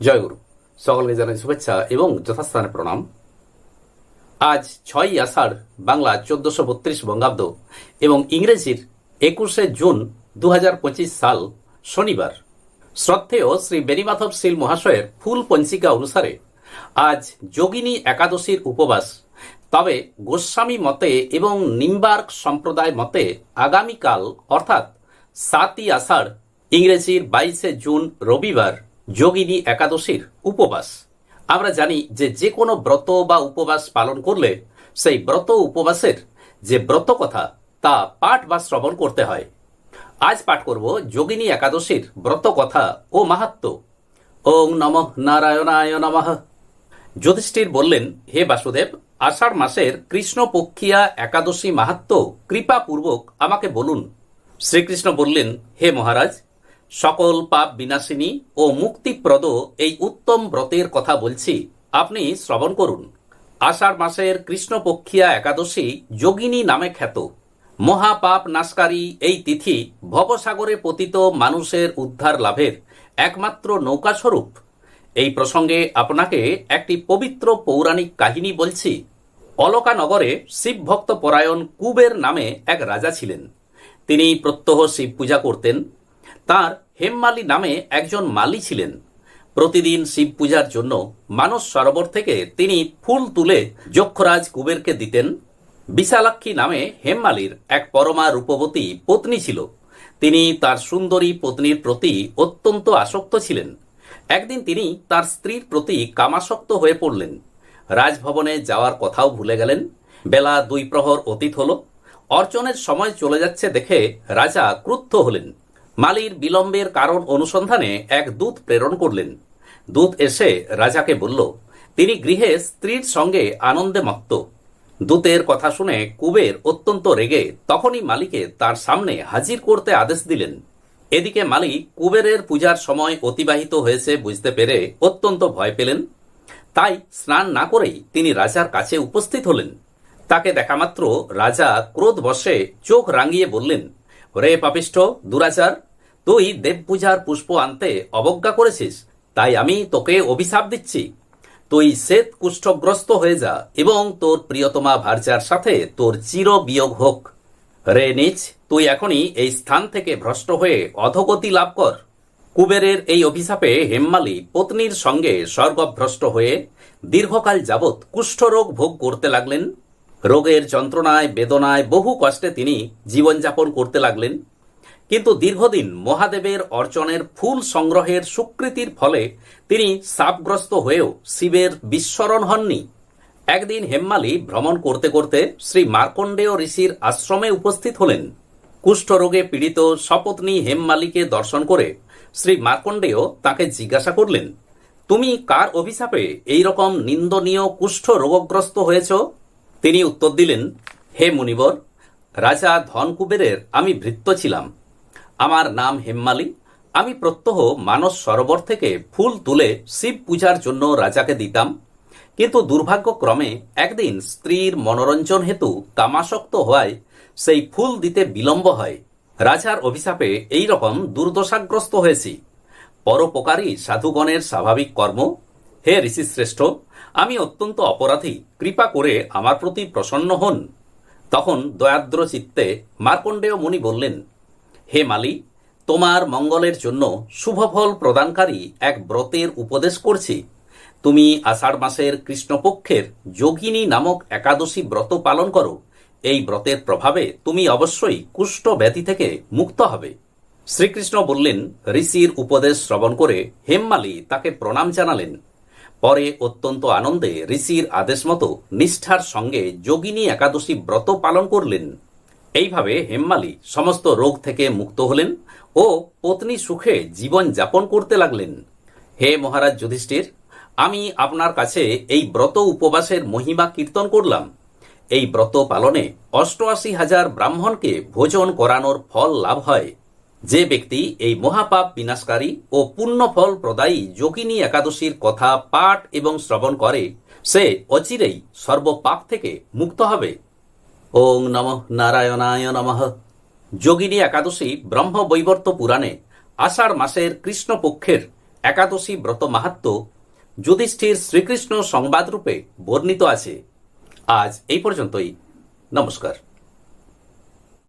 জয়গুরু সকলকে জানাই শুভেচ্ছা এবং যথাস্থানে প্রণাম। আজ ছয়ই আষাঢ় বাংলা চোদ্দশো বত্রিশ বঙ্গাব্দ এবং ইংরেজির একুশে জুন দু হাজার পঁচিশ সাল শনিবার। শ্রদ্ধেয় শ্রী বেনিমাধব শীল মহাশয়ের ফুল পঞ্চিকা অনুসারে আজ যোগিনী একাদশীর উপবাস। তবে গোস্বামী মতে এবং নিম্বার্ক সম্প্রদায় মতে আগামীকাল, অর্থাৎ সাতই আষাঢ়, ইংরেজির বাইশে জুন রবিবার যোগিনী একাদশীর উপবাস। আমরা জানি যে যে কোনো ব্রত বা উপবাস পালন করলে সেই ব্রত উপবাসের যে ব্রত কথা, তা পাঠ বা শ্রবণ করতে হয়। আজ পাঠ করব যোগিনী একাদশীর ব্রত কথা ও মাহাত্ম। ওং নম নারায়ণায় নমঃ। যুধিষ্ঠির বললেন, হে বাসুদেব, আষাঢ় মাসের কৃষ্ণপক্ষিয়া একাদশী মাহাত্ম কৃপাপূর্বক আমাকে বলুন। শ্রীকৃষ্ণ বললেন, হে মহারাজ সকল পাপ বিনাশিনী ও মুক্তিপ্রদ এই উত্তম ব্রতের কথা বলছি, আপনি শ্রবণ করুন। আষাঢ় মাসের কৃষ্ণপক্ষিয়া একাদশী যোগিনী নামে খ্যাত। মহাপাপ নাশকারী এই তিথি ভবসাগরে পতিত মানুষের উদ্ধার লাভের একমাত্র নৌকাস্বরূপ। এই প্রসঙ্গে আপনাকে একটি পবিত্র পৌরাণিক কাহিনী বলছি। অলকানগরে শিবভক্ত পরায়ণ কুবের নামে এক রাজা ছিলেন। তিনি প্রত্যহ শিব পূজা করতেন। তার হেমমালি নামে একজন মালি ছিলেন। প্রতিদিন শিব পূজার জন্য মানস সরোবর থেকে তিনি ফুল তুলে যক্ষরাজ কুবেরকে দিতেন। বিশালাক্ষী নামে হেমমালির এক পরমা রূপবতী পত্নী ছিল। তিনি তার সুন্দরী পত্নীর প্রতি অত্যন্ত আসক্ত ছিলেন। একদিন তিনি তার স্ত্রীর প্রতি কামাসক্ত হয়ে পড়লেন। রাজভবনে যাওয়ার কথাও ভুলে গেলেন। বেলা দুই প্রহর অতীত হল। অর্চনের সময় চলে যাচ্ছে দেখে রাজা ক্রুদ্ধ হলেন। মালির বিলম্বের কারণ অনুসন্ধানে এক দূত প্রেরণ করলেন। দূত এসে রাজাকে বলল, তিনি গৃহে স্ত্রীর সঙ্গে আনন্দে মত্ত। দূতের কথা শুনে কুবের অত্যন্ত রেগে তখনই মালিকে তার সামনে হাজির করতে আদেশ দিলেন। এদিকে মালি কুবেরের পূজার সময় অতিবাহিত হয়েছে বুঝতে পেরে অত্যন্ত ভয় পেলেন। তাই স্নান না করেই তিনি রাজার কাছে উপস্থিত হলেন। তাকে দেখামাত্র রাজা ক্রোধ বসে চোখ রাঙিয়ে বললেন, রে পাপিষ্ঠ, দুরাচার তুই দেব পূজার পুষ্প আনতে অবজ্ঞা করেছিস, তাই আমি তোকে অভিশাপ দিচ্ছি। তুই শ্বেত কুষ্ঠগ্রস্ত হয়ে যা এবং তোর প্রিয়তমা ভার্যার সাথে তোর চির বিয়োগ হোক। রে নিচ, তুই এখনই এই স্থান থেকে ভ্রষ্ট হয়ে অধগতি লাভ কর। কুবেরের এই অভিশাপে হেম্মালি পত্নীর সঙ্গে স্বর্গভ্রষ্ট হয়ে দীর্ঘকাল যাবৎ কুষ্ঠরোগ ভোগ করতে লাগলেন। রোগের যন্ত্রণায়, বেদনায় বহু কষ্টে তিনি জীবনযাপন করতে লাগলেন। কিন্তু দীর্ঘদিন মহাদেবের অর্চনের ফুল সংগ্রহের স্বীকৃতির ফলে তিনি সাপগ্রস্ত হয়েও শিবের বিস্মরণ হননি। একদিন হেম্মালি ভ্রমণ করতে করতে শ্রী মার্কণ্ডেয় ঋষির আশ্রমে উপস্থিত হলেন। কুষ্ঠরোগে পীড়িত সপত্নী হেমমালিকে দর্শন করে শ্রী মার্কণ্ডেয় তাকে জিজ্ঞাসা করলেন, তুমি কার অভিশাপে এই রকম নিন্দনীয় কুষ্ঠ রোগগ্রস্ত হয়েছ? তিনি উত্তর দিলেন, হে মুনিবর, রাজা ধনকুবেরের আমি ভৃত্য ছিলাম। আমার নাম হেম্মালি। আমি প্রত্যহ মানস সরোবর থেকে ফুল তুলে শিব পূজার জন্য রাজাকে দিতাম। কিন্তু দুর্ভাগ্যক্রমে একদিন স্ত্রীর মনোরঞ্জন হেতু কামাসক্ত হওয়ায় সেই ফুল দিতে বিলম্ব হয়। রাজার অভিশাপে এই রকম দুর্দশাগ্রস্ত হয়েছি। পরোপকারী সাধুগণের স্বাভাবিক কর্ম। হে ঋষিশ্রেষ্ঠ, আমি অত্যন্ত অপরাধী। কৃপা করে আমার প্রতি প্রসন্ন হন। তখন দয়াদ্র চিত্তে মার্কণ্ডেয় মুনি বললেন হে মালি, তোমার মঙ্গলের জন্য শুভফল প্রদানকারী এক ব্রতের উপদেশ করছি। তুমি আষাঢ় মাসের কৃষ্ণপক্ষের যোগিনী নামক একাদশী ব্রত পালন করো। এই ব্রতের প্রভাবে তুমি অবশ্যই কুষ্ঠ ব্যাধি থেকে মুক্ত হবে। শ্রীকৃষ্ণ বললেন, ঋষির উপদেশ শ্রবণ করে হেমমালি তাকে প্রণাম জানালেন। পরে অত্যন্ত আনন্দে ঋষির আদেশ মতো নিষ্ঠার সঙ্গে যোগিনী একাদশী ব্রত পালন করলেন। এইভাবে হেম্মালি সমস্ত রোগ থেকে মুক্ত হলেন ও পত্নী সুখে জীবন যাপন করতে লাগলেন। হে মহারাজ যুধিষ্ঠির, আমি আপনার কাছে এই ব্রত উপবাসের মহিমা কীর্তন করলাম। এই ব্রত পালনে অষ্টআশি হাজার ব্রাহ্মণকে ভোজন করানোর ফল লাভ হয়। যে ব্যক্তি এই মহাপাপ বিনাশকারী ও পুণ্যফল প্রদায়ী যোগিনী একাদশীর কথা পাঠ এবং শ্রবণ করে, সে অচিরেই সর্বপাপ থেকে মুক্ত হবে। ওং নম নারায়ণায় নম। যোগিনী একাদশী ব্রহ্ম বৈবর্ত পুরাণে আষাঢ় মাসের কৃষ্ণপক্ষের একাদশী ব্রত মাহাত্ম যুধিষ্ঠির শ্রীকৃষ্ণ সংবাদরূপে বর্ণিত আছে। আজ এই পর্যন্তই। নমস্কার।